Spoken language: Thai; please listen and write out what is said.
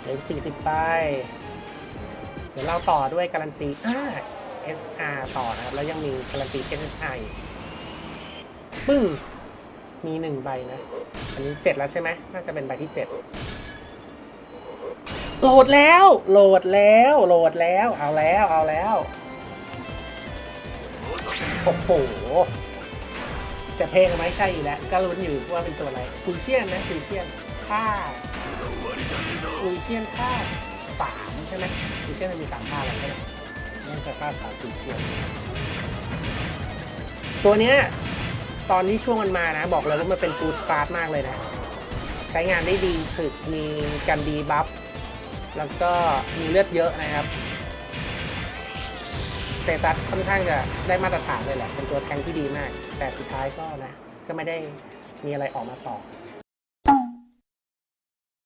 เหลือสี่สิบใบเดี๋ยวเราต่อด้วยการันตีอ่า SR ต่อนะครับ แล้วยังมีการันตี SSI ปึ้ง มีหนึ่งใบนะ อันนี้เจ็ดแล้วใช่ไหม น่าจะเป็นใบที่เจ็ดโหลดแล้ว โหลดแล้ว โหลดแล้ว เอาแล้ว เอาแล้ว โอ้โห จะเพลงไหมใช่อยู่แล้ว ก็ลุ้นอยู่ว่าเป็นตัวอะไรคุยเชียนนะคุยเชียนค่า เชียนค่าสามใช่ไหมคุยเชียนมันมีสามค่าอะไรใช่ไหมน่าจะค่าสามคุยเชียนตัวเนี้ยตอนที่ช่วงมันมานะ บอกเลยว่ามันเป็นฟูลสตาร์ทมากเลยนะ ใช้งานได้ดีถึกมีการดีบัฟแล้วก็มีเลือดเยอะนะครับเตตัสค่อนข้างจะได้มาตรฐานเลยแหละ เป็นตัวแทงที่ดีมาก แต่สุดท้ายก็นะ ก็ไม่ได้มีอะไรออกมาต่อ